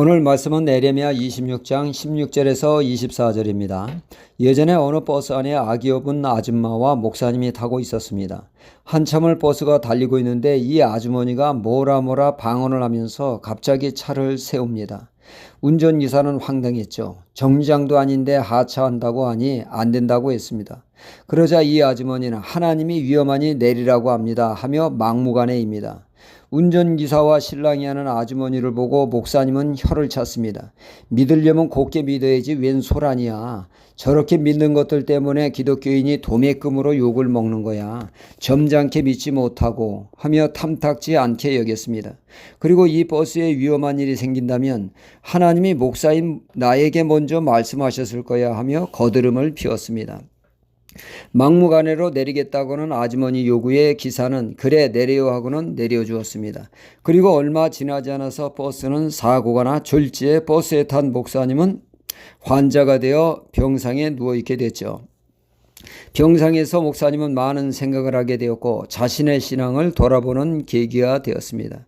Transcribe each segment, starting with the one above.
오늘 말씀은 에레미야 26장 16절에서 24절입니다. 예전에 어느 버스 안에 아기 여분 아줌마와 목사님이 타고 있었습니다. 한참을 버스가 달리고 있는데 이 아주머니가 뭐라 뭐라 방언을 하면서 갑자기 차를 세웁니다. 운전기사는 황당했죠. 정류장도 아닌데 하차한다고 하니 안 된다고 했습니다. 그러자 이 아주머니는 하나님이 위험하니 내리라고 합니다 하며 막무가내입니다. 운전기사와 신랑이 하는 아주머니를 보고 목사님은 혀를 찼습니다. 믿으려면 곱게 믿어야지 웬 소란이야. 저렇게 믿는 것들 때문에 기독교인이 도매금으로 욕을 먹는 거야. 점잖게 믿지 못하고 하며 탐탁지 않게 여겼습니다. 그리고 이 버스에 위험한 일이 생긴다면 하나님이 목사인 나에게 먼저 말씀하셨을 거야 하며 거드름을 피웠습니다. 막무가내로 내리겠다고는 아주머니 요구에 기사는 그래 내려요 하고는 내려주었습니다. 그리고 얼마 지나지 않아서 버스는 사고가 나 졸지에 버스에 탄 목사님은 환자가 되어 병상에 누워있게 됐죠. 병상에서 목사님은 많은 생각을 하게 되었고 자신의 신앙을 돌아보는 계기가 되었습니다.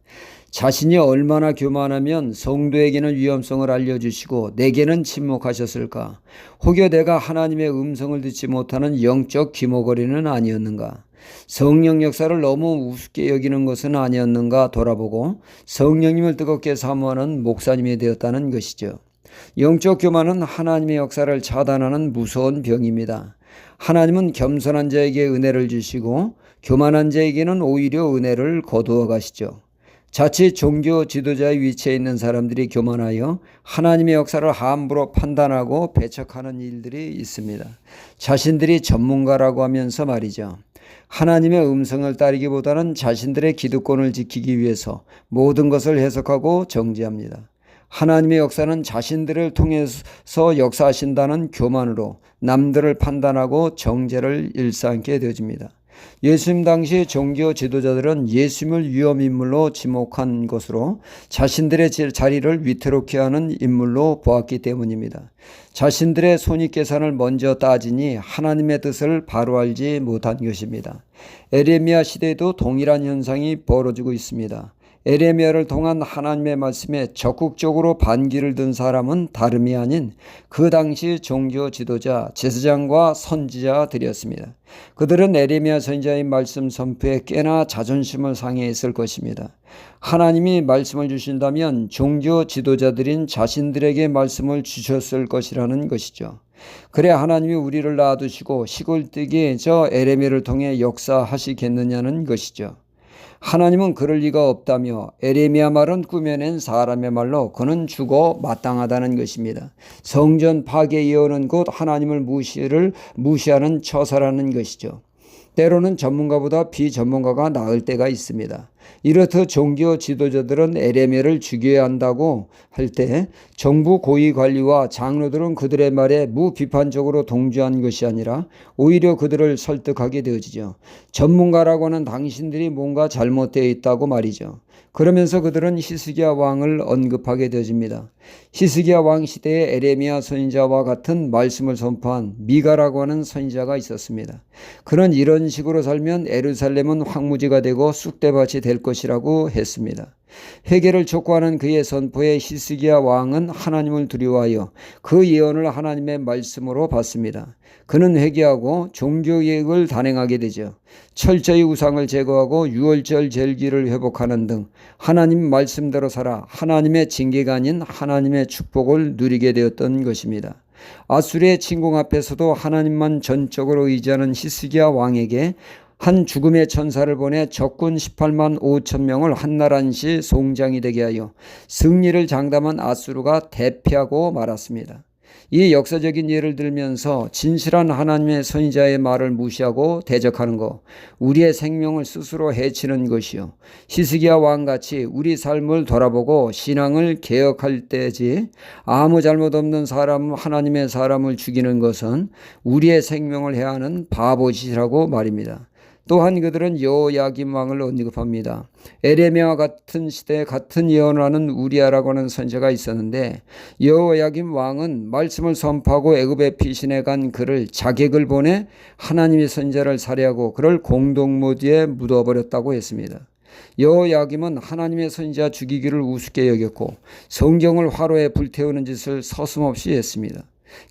자신이 얼마나 교만하면 성도에게는 위험성을 알려주시고 내게는 침묵하셨을까? 혹여 내가 하나님의 음성을 듣지 못하는 영적 기모거리는 아니었는가? 성령 역사를 너무 우습게 여기는 것은 아니었는가 돌아보고 성령님을 뜨겁게 사모하는 목사님이 되었다는 것이죠. 영적 교만은 하나님의 역사를 차단하는 무서운 병입니다. 하나님은 겸손한 자에게 은혜를 주시고 교만한 자에게는 오히려 은혜를 거두어 가시죠. 자칫 종교 지도자의 위치에 있는 사람들이 교만하여 하나님의 역사를 함부로 판단하고 배척하는 일들이 있습니다. 자신들이 전문가라고 하면서 말이죠. 하나님의 음성을 따르기보다는 자신들의 기득권을 지키기 위해서 모든 것을 해석하고 정지합니다. 하나님의 역사는 자신들을 통해서 역사하신다는 교만으로 남들을 판단하고 정죄를 일삼게 되어집니다. 예수님 당시 종교 지도자들은 예수님을 위험 인물로 지목한 것으로 자신들의 자리를 위태롭게 하는 인물로 보았기 때문입니다. 자신들의 손익 계산을 먼저 따지니 하나님의 뜻을 바로 알지 못한 것입니다. 에레미야 시대에도 동일한 현상이 벌어지고 있습니다. 에레미야를 통한 하나님의 말씀에 적극적으로 반기를 든 사람은 다름이 아닌 그 당시 종교 지도자 제사장과 선지자들이었습니다. 그들은 에레미야 선지자의 말씀 선포에 꽤나 자존심을 상해했을 것입니다. 하나님이 말씀을 주신다면 종교 지도자들인 자신들에게 말씀을 주셨을 것이라는 것이죠. 그래 하나님이 우리를 놔두시고 시골뜨기 저 에레미야를 통해 역사하시겠느냐는 것이죠. 하나님은 그럴 리가 없다며 에레미야 말은 꾸며낸 사람의 말로 그는 죽어 마땅하다는 것입니다. 성전 파괴 예언은 곧 하나님을 무시를 무시하는 처사라는 것이죠. 때로는 전문가보다 비전문가가 나을 때가 있습니다. 이렇듯 종교 지도자들은 에레미야를 죽여야 한다고 할 때 정부 고위 관리와 장로들은 그들의 말에 무비판적으로 동조한 것이 아니라 오히려 그들을 설득하게 되어지죠. 전문가라고 하는 당신들이 뭔가 잘못되어 있다고 말이죠. 그러면서 그들은 히스기야 왕을 언급하게 되어집니다. 히스기야 왕 시대에 에레미야 선지자와 같은 말씀을 선포한 미가라고 하는 선지자가 있었습니다. 그는 이런 식으로 살면 에루살렘은 황무지가 되고 쑥대밭이 될 것이라고 했습니다. 회개를 촉구하는 그의 선포에 히스기야 왕은 하나님을 두려워하여 그 예언을 하나님의 말씀으로 받습니다. 그는 회개하고 종교 계획을 단행하게 되죠. 철저히 우상을 제거하고 유월절 절기를 회복하는 등 하나님 말씀대로 살아 하나님의 징계가 아닌 하나님의 축복을 누리게 되었던 것입니다. 아수르의 침공 앞에서도 하나님만 전적으로 의지하는 히스기야 왕에게 한 죽음의 천사를 보내 적군 18만 5천 명을 한나란시 송장이 되게 하여 승리를 장담한 아수르가 대피하고 말았습니다. 이 역사적인 예를 들면서 진실한 하나님의 선지자의 말을 무시하고 대적하는 것, 우리의 생명을 스스로 해치는 것이요. 히스기야 왕같이 우리 삶을 돌아보고 신앙을 개혁할 때지 아무 잘못 없는 사람 하나님의 사람을 죽이는 것은 우리의 생명을 해하는 바보짓이라고 말입니다. 또한 그들은 여호야김 왕을 언급합니다. 에레미와 같은 시대에 같은 예언을 하는 우리아라고 하는 선지자가 있었는데 여호야김 왕은 말씀을 선포하고 애굽에 피신해 간 그를 자객을 보내 하나님의 선지자를 살해하고 그를 공동무디에 묻어버렸다고 했습니다. 여호야김은 하나님의 선지자 죽이기를 우습게 여겼고 성경을 화로에 불태우는 짓을 서슴없이 했습니다.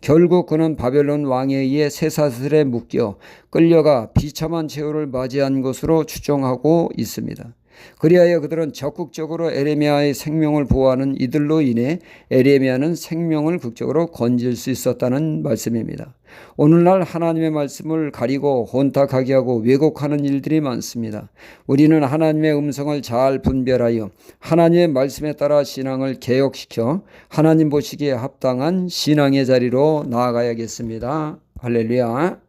결국 그는 바벨론 왕에 의해 쇠사슬에 묶여 끌려가 비참한 최후를 맞이한 것으로 추정하고 있습니다. 그리하여 그들은 적극적으로 에레미야의 생명을 보호하는 이들로 인해 에레미야는 생명을 극적으로 건질 수 있었다는 말씀입니다. 오늘날 하나님의 말씀을 가리고 혼탁하게 하고 왜곡하는 일들이 많습니다. 우리는 하나님의 음성을 잘 분별하여 하나님의 말씀에 따라 신앙을 개혁시켜 하나님 보시기에 합당한 신앙의 자리로 나아가야겠습니다. 할렐루야.